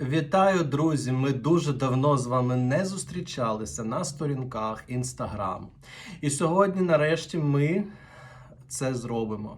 Вітаю, друзі! Ми дуже давно з вами не зустрічалися на сторінках Instagram. І сьогодні, нарешті, ми це зробимо.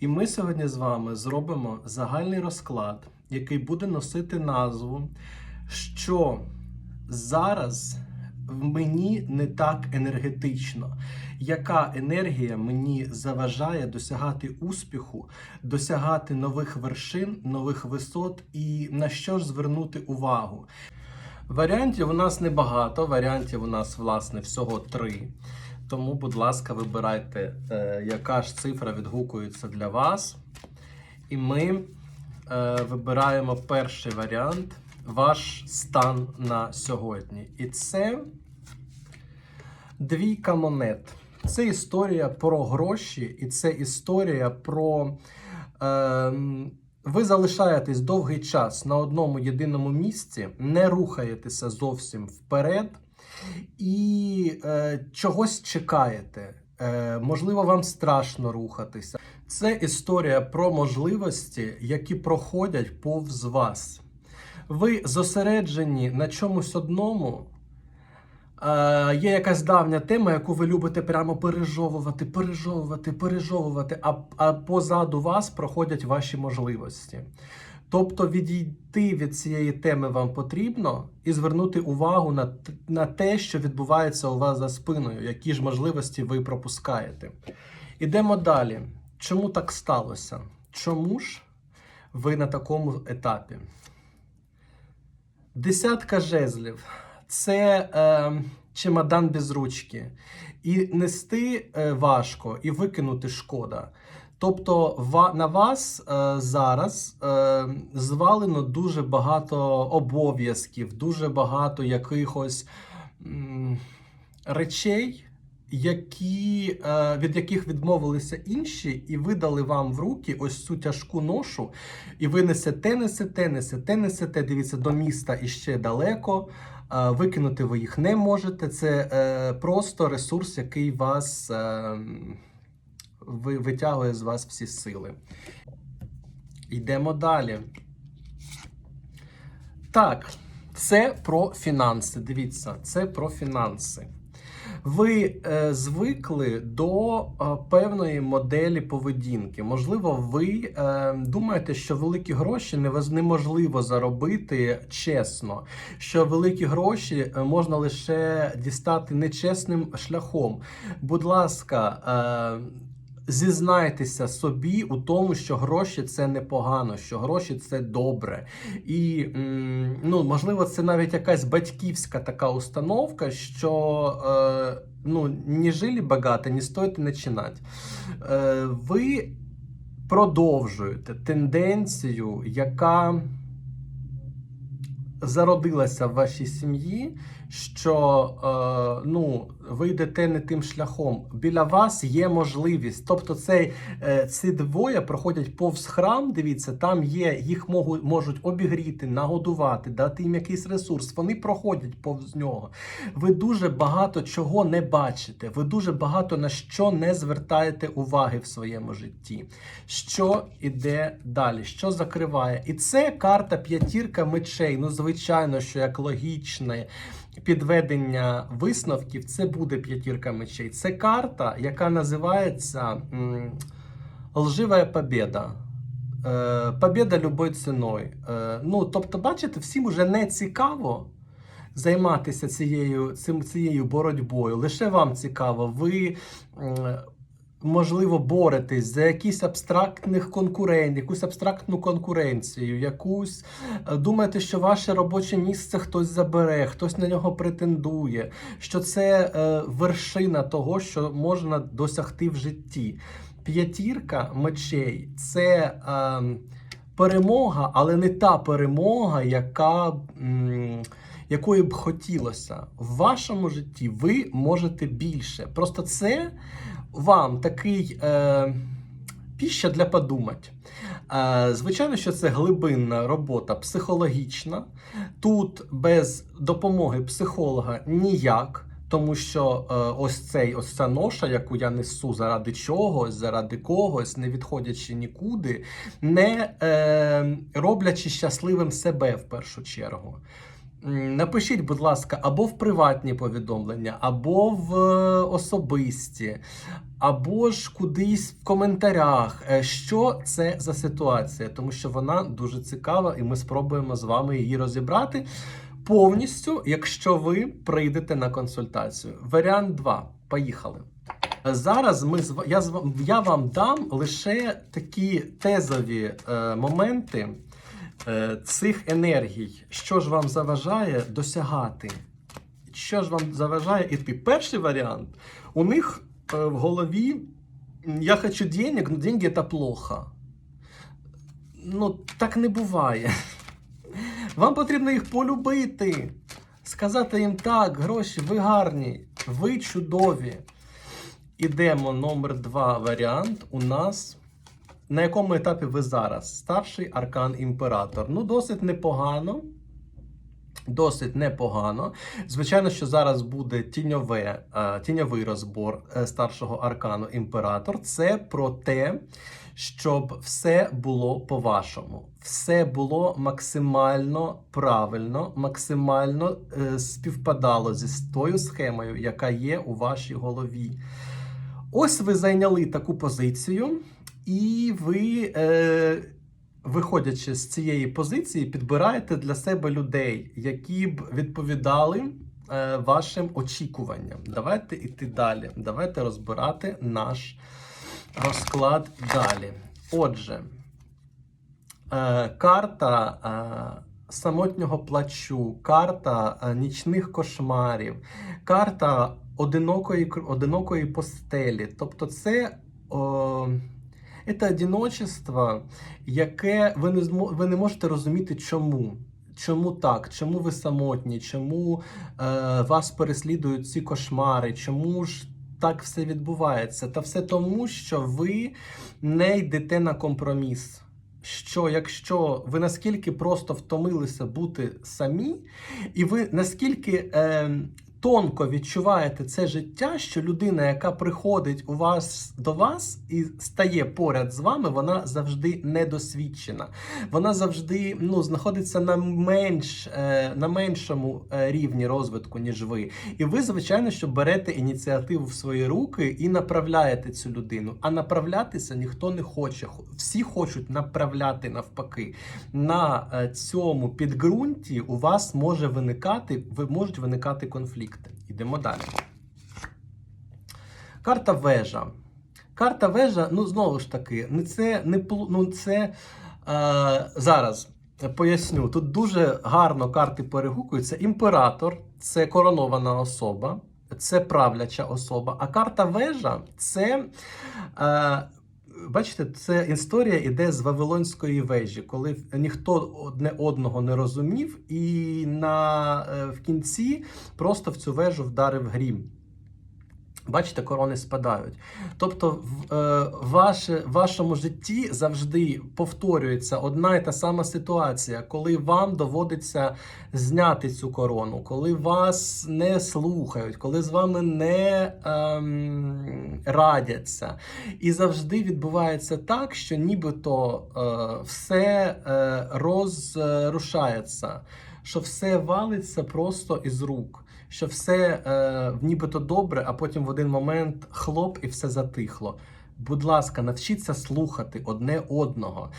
І ми сьогодні з вами зробимо загальний розклад, який буде носити назву, що зараз мені не так енергетично. Яка енергія мені заважає досягати успіху, досягати нових вершин, нових висот і на що ж звернути увагу? Варіантів у нас небагато, варіантів у нас, власне, всього три. Тому, будь ласка, вибирайте, е, яка ж цифра відгукується для вас. І ми е, вибираємо перший варіант ваш стан на сьогодні. І це двійка монет. Це історія про гроші, і це історія про. Е, ви залишаєтесь довгий час на одному єдиному місці, не рухаєтеся зовсім вперед і е, чогось чекаєте. Е, можливо, вам страшно рухатися. Це історія про можливості, які проходять повз вас. Ви зосереджені на чомусь одному. Е, є якась давня тема, яку ви любите прямо пережовувати, пережовувати, пережовувати, а, а позаду вас проходять ваші можливості. Тобто відійти від цієї теми вам потрібно і звернути увагу на, на те, що відбувається у вас за спиною, які ж можливості ви пропускаєте. Ідемо далі. Чому так сталося? Чому ж ви на такому етапі? Десятка жезлів це е, чемодан без ручки. І нести е, важко, і викинути шкода. Тобто на вас е, зараз е, звалено дуже багато обов'язків, дуже багато якихось м, речей, які, е, від яких відмовилися інші, і видали вам в руки ось цю тяжку ношу, і ви несете, несете, несете, несете, дивіться, до міста іще далеко. Е, Викинути ви їх не можете. Це е, просто ресурс, який вас е, витягує з вас всі сили. Йдемо далі. Так, це про фінанси. Дивіться, це про фінанси. Ви е, звикли до е, певної моделі поведінки. Можливо, ви е, думаєте, що великі гроші невоз- неможливо заробити чесно, що великі гроші е, можна лише дістати нечесним шляхом. Будь ласка, е, Зізнайтеся собі у тому, що гроші це непогано, що гроші це добре. І ну, можливо, це навіть якась батьківська така установка, що е, ну, не жили багато, не стоїть починати. Е, ви продовжуєте тенденцію, яка зародилася в вашій сім'ї, що е, ну, ви йдете не тим шляхом. Біля вас є можливість. Тобто, цей, е, ці двоє проходять повз храм. Дивіться, там є, їх можуть, можуть обігріти, нагодувати, дати їм якийсь ресурс. Вони проходять повз нього. Ви дуже багато чого не бачите. Ви дуже багато на що не звертаєте уваги в своєму житті. Що іде далі? Що закриває? І це карта п'ятірка мечей. Ну, звичайно, що як логічне підведення висновків, це буде п'ятірка мечей. Це карта, яка називається Лжива побєда. Е, побєда любою ціною. Е, ну, тобто, бачите, всім уже не цікаво займатися цією, цією боротьбою. Лише вам цікаво. Ви. Можливо, боретесь за якісь абстрактних конкурентів, якусь абстрактну конкуренцію, якусь е, думаєте, що ваше робоче місце хтось забере, хтось на нього претендує, що це е, вершина того, що можна досягти в житті. П'ятірка мечей це е, перемога, але не та перемога, яка. м, Якої б хотілося в вашому житті, ви можете більше. Просто це вам такий е, піща для подумати. Е, звичайно, що це глибинна робота психологічна. Тут без допомоги психолога ніяк. Тому що е, ось цей ось ця ноша, яку я несу заради чогось, заради когось, не відходячи нікуди, не е, роблячи щасливим себе в першу чергу. Напишіть, будь ласка, або в приватні повідомлення, або в е, особисті, або ж кудись в коментарях, е, що це за ситуація, тому що вона дуже цікава, і ми спробуємо з вами її розібрати повністю, якщо ви прийдете на консультацію. Варіант 2. Поїхали. Зараз ми я, я вам дам лише такі тезові е, моменти цих енергій, що ж вам заважає досягати, що ж вам заважає іти. Перший варіант у них е, в голові я хочу денег, но деньги это плохо. Ну, так не буває. Вам потрібно їх полюбити, сказати їм так, гроші, ви гарні, ви чудові. Ідемо номер два варіант. У нас на якому етапі ви зараз? Старший аркан імператор. Ну, досить непогано. Досить непогано. Звичайно, що зараз буде тіньове, е, тіньовий розбор е, старшого аркану імператор. Це про те, щоб все було по-вашому. Все було максимально правильно, максимально е, співпадало зі тою схемою, яка є у вашій голові. Ось ви зайняли таку позицію, і ви, е, виходячи з цієї позиції, підбираєте для себе людей, які б відповідали е, вашим очікуванням. Давайте йти далі. Давайте розбирати наш розклад далі. Отже, е, карта. Е, Самотнього плачу, карта е, нічних кошмарів, карта одинокої, одинокої постелі. Тобто, це, о, це одиночество, яке ви не, ви не можете розуміти, чому. Чому так? Чому ви самотні? Чому е, вас переслідують ці кошмари? Чому ж так все відбувається? Та все тому, що ви не йдете на компроміс. Що якщо ви наскільки просто втомилися бути самі, і ви наскільки е, тонко відчуваєте це життя, що людина, яка приходить у вас до вас і стає поряд з вами, вона завжди недосвідчена. Вона завжди ну, знаходиться на менш е, на меншому е, рівні розвитку, ніж ви. І ви, звичайно, що берете ініціативу в свої руки і направляєте цю людину. А направлятися ніхто не хоче. Всі хочуть направляти навпаки. На е, цьому підґрунті у вас може виникати, ви можуть виникати конфлікти. Ідемо далі. Карта вежа. Карта вежа, ну знову ж таки, не це не ну це е, зараз поясню. Тут дуже гарно карти перегукуються. Імператор це коронована особа, це правляча особа. А карта вежа це. Е, Бачите, це історія іде з Вавилонської вежі, коли ніхто одне одного не розумів, і на, е, в кінці просто в цю вежу вдарив грім. Бачите, корони спадають. Тобто, в е, ваше, вашому житті завжди повторюється одна і та сама ситуація, коли вам доводиться зняти цю корону, коли вас не слухають, коли з вами не ем, радяться. І завжди відбувається так, що нібито е, все е, розрушається, що все валиться просто із рук що все е, нібито добре, а потім в один момент хлоп і все затихло. Будь ласка, навчіться слухати одне одного.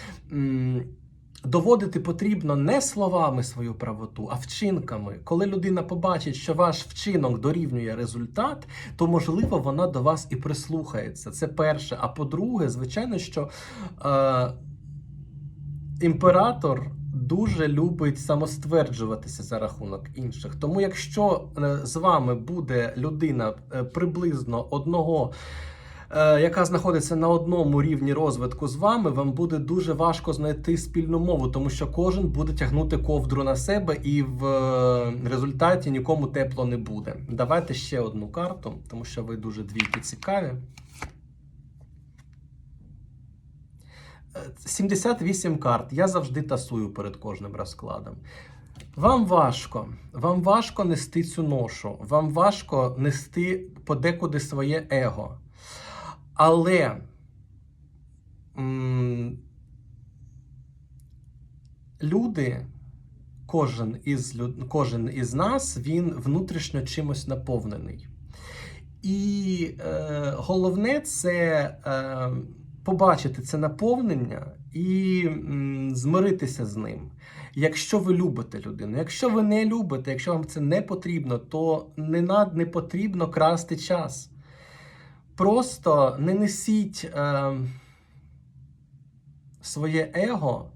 Доводити потрібно не словами свою правоту, а вчинками. Коли людина побачить, що ваш вчинок дорівнює результат, то можливо вона до вас і прислухається. Це перше. А по-друге, звичайно, що е, імператор дуже любить самостверджуватися за рахунок інших. Тому, якщо е, з вами буде людина е, приблизно одного. е, Яка знаходиться на одному рівні розвитку з вами, вам буде дуже важко знайти спільну мову, тому що кожен буде тягнути ковдру на себе, і в результаті нікому тепло не буде. Давайте ще одну карту, тому що ви дуже двійки цікаві. Е, 78 карт. Я завжди тасую перед кожним розкладом. Вам важко. Вам важко нести цю ношу. Вам важко нести подекуди своє его. Але м, люди, кожен із, люд- кожен із нас, він внутрішньо чимось наповнений. І е, головне це е, побачити це наповнення і змиритися з ним. Якщо ви любите людину, якщо ви не любите, якщо вам це не потрібно, то не, над, не потрібно красти час. Просто не несіть е, своє его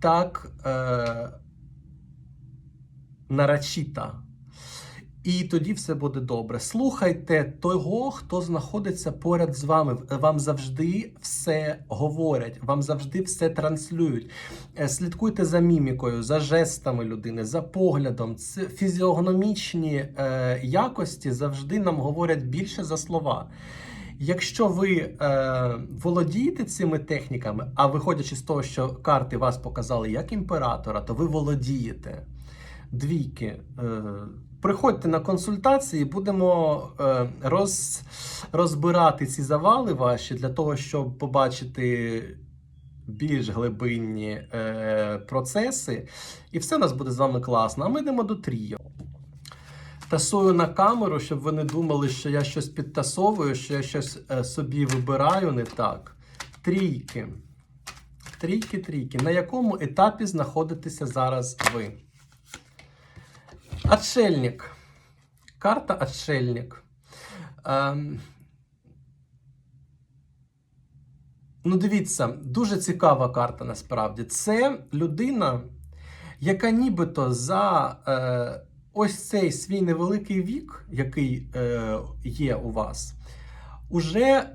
так е, нарочито. І тоді все буде добре. Слухайте того, хто знаходиться поряд з вами. Вам завжди все говорять, вам завжди все транслюють. Е, Слідкуйте за мімікою, за жестами людини, за поглядом. Це фізіогномічні е, якості завжди нам говорять більше за слова. Якщо ви е, володієте цими техніками, а виходячи з того, що карти вас показали як імператора, то ви володієте двійки. Е, приходьте на консультації, будемо е, роз, розбирати ці завали ваші для того, щоб побачити більш глибинні е, процеси. І все у нас буде з вами класно. А ми йдемо до тріо. Тасую на камеру, щоб ви не думали, що я щось підтасовую, що я щось е, собі вибираю не так. Трійки. Трійки, трійки. На якому етапі знаходитеся зараз ви? Отшельник. Карта Отшельник. Ем... Ну, дивіться, дуже цікава карта насправді. Це людина, яка нібито за е, ось цей свій невеликий вік, який е, є у вас, уже е,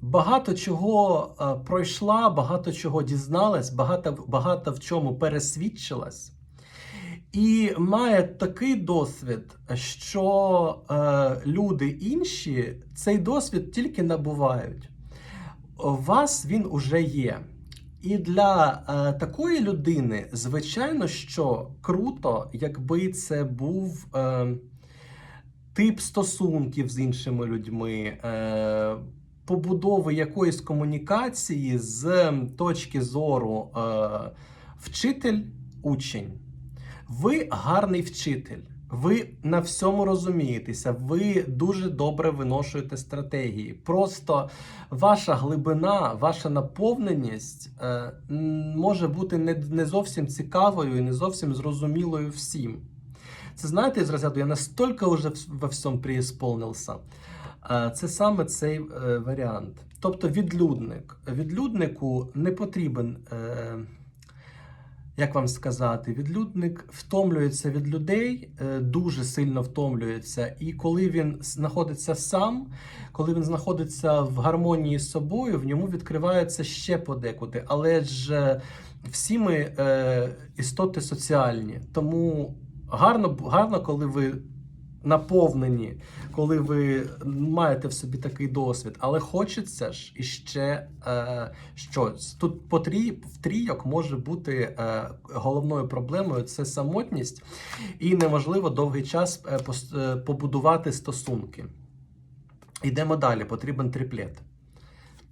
багато чого е, пройшла, багато чого дізналась, багато, багато в чому пересвідчилась. І має такий досвід, що е, люди інші цей досвід тільки набувають. У вас він уже є. І для е, такої людини, звичайно, що круто, якби це був е, тип стосунків з іншими людьми, е, побудови якоїсь комунікації з точки зору е, вчитель-учень. Ви гарний вчитель. Ви на всьому розумієтеся, ви дуже добре виношуєте стратегії. Просто ваша глибина, ваша наповненість е, може бути не, не зовсім цікавою і не зовсім зрозумілою всім. Це знаєте, з розряду, я настільки вже во всьому преісполнився. Е, Це саме цей е, варіант. Тобто відлюдник. Відлюднику не потрібен. Е, як вам сказати, відлюдник втомлюється від людей, е, дуже сильно втомлюється. І коли він знаходиться сам, коли він знаходиться в гармонії з собою, в ньому відкривається ще подекуди. Але ж е, всі ми е, істоти соціальні, тому гарно, гарно, коли ви наповнені, коли ви маєте в собі такий досвід, але хочеться ж іще е, щось. Тут по трій, в трійок може бути е, головною проблемою це самотність, і неможливо довгий час е, е, побудувати стосунки. Йдемо далі, потрібен триплет.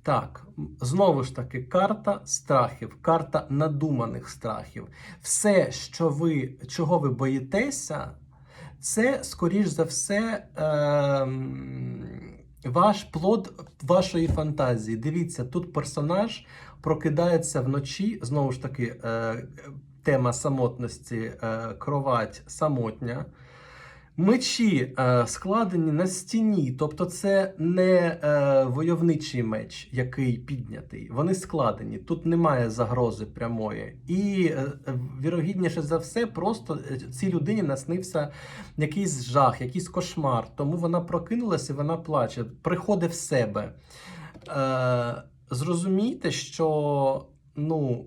Так, знову ж таки, карта страхів, карта надуманих страхів. Все, що ви, чого ви боїтеся, це, скоріш за все, е, ваш плод вашої фантазії. Дивіться, тут персонаж прокидається вночі. Знову ж таки, е, тема самотності, е, кровать самотня. Мечі е, складені на стіні, тобто це не е, войовничий меч, який піднятий. Вони складені. Тут немає загрози прямої. І е, е, вірогідніше за все, просто е, цій людині наснився якийсь жах, якийсь кошмар. Тому вона прокинулася вона плаче, приходить в себе. Е, зрозумійте, що ну.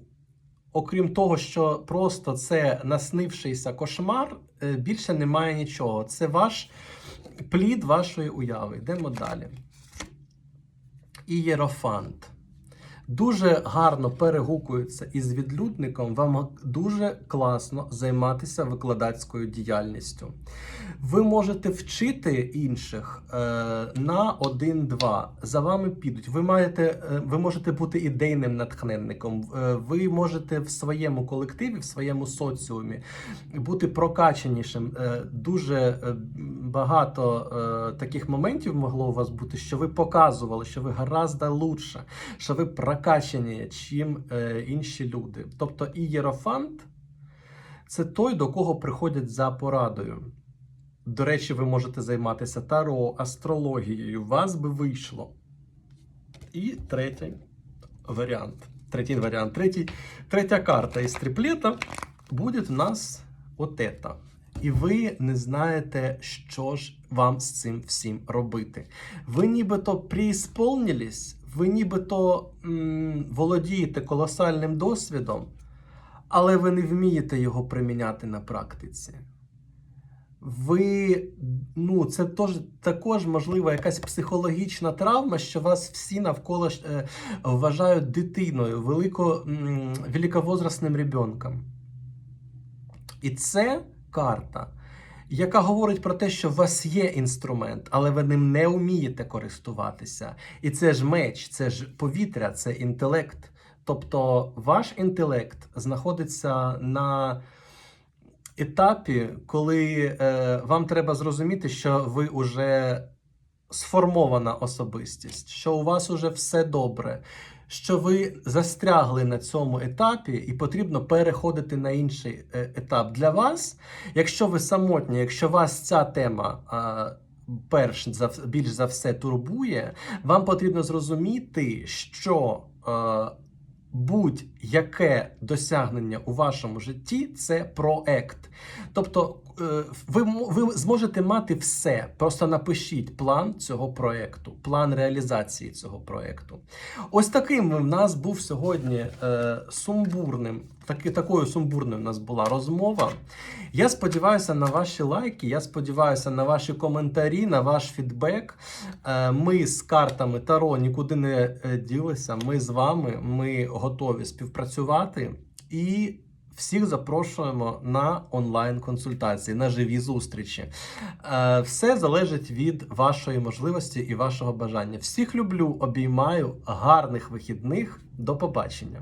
Окрім того, що просто це наснившийся кошмар, більше немає нічого. Це ваш плід вашої уяви. Йдемо далі. Ієрофант. Дуже гарно перегукуються із відлюдником, вам дуже класно займатися викладацькою діяльністю. Ви можете вчити інших е, на один-два. За вами підуть. Ви маєте, е, ви можете бути ідейним натхненником. Е, ви можете в своєму колективі, в своєму соціумі бути прокачанішим. Е, дуже е, багато е, таких моментів могло у вас бути, що ви показували, що ви гораздо лучше, що ви прокачані, чим е, інші люди. Тобто і єрофант це той, до кого приходять за порадою. До речі, ви можете займатися таро, астрологією. Вас би вийшло. І третій варіант. Третій варіант. Третій, третя карта із триплета буде в нас от ета. І ви не знаєте, що ж вам з цим всім робити. Ви нібито преісполнились, ви нібито м, володієте колосальним досвідом, але ви не вмієте його приміняти на практиці. Ви, ну, це тож, також, можливо, якась психологічна травма, що вас всі навколо е, вважають дитиною, велико, м, великовозрастним ребенком. І це карта, яка говорить про те, що у вас є інструмент, але ви ним не вмієте користуватися. І це ж меч, це ж повітря, це інтелект. Тобто ваш інтелект знаходиться на етапі, коли е, вам треба зрозуміти, що ви вже сформована особистість, що у вас уже все добре, що ви застрягли на цьому етапі, і потрібно переходити на інший е, етап. Для вас, якщо ви самотні, якщо вас ця тема. Перш за більш за все турбує, вам потрібно зрозуміти, що е, будь-яке досягнення у вашому житті це проект. Тобто ви, ви зможете мати все. Просто напишіть план цього проекту, план реалізації цього проекту. Ось таким в нас був сьогодні е, сумбурним. Таки, такою сумбурною в нас була розмова. Я сподіваюся на ваші лайки, я сподіваюся на ваші коментарі, на ваш фідбек. Е, Ми з картами Таро нікуди не е, ділися. Ми з вами, ми готові співпрацювати і всіх запрошуємо на онлайн-консультації, на живі зустрічі. Е, Все залежить від вашої можливості і вашого бажання. Всіх люблю, обіймаю, гарних вихідних. До побачення.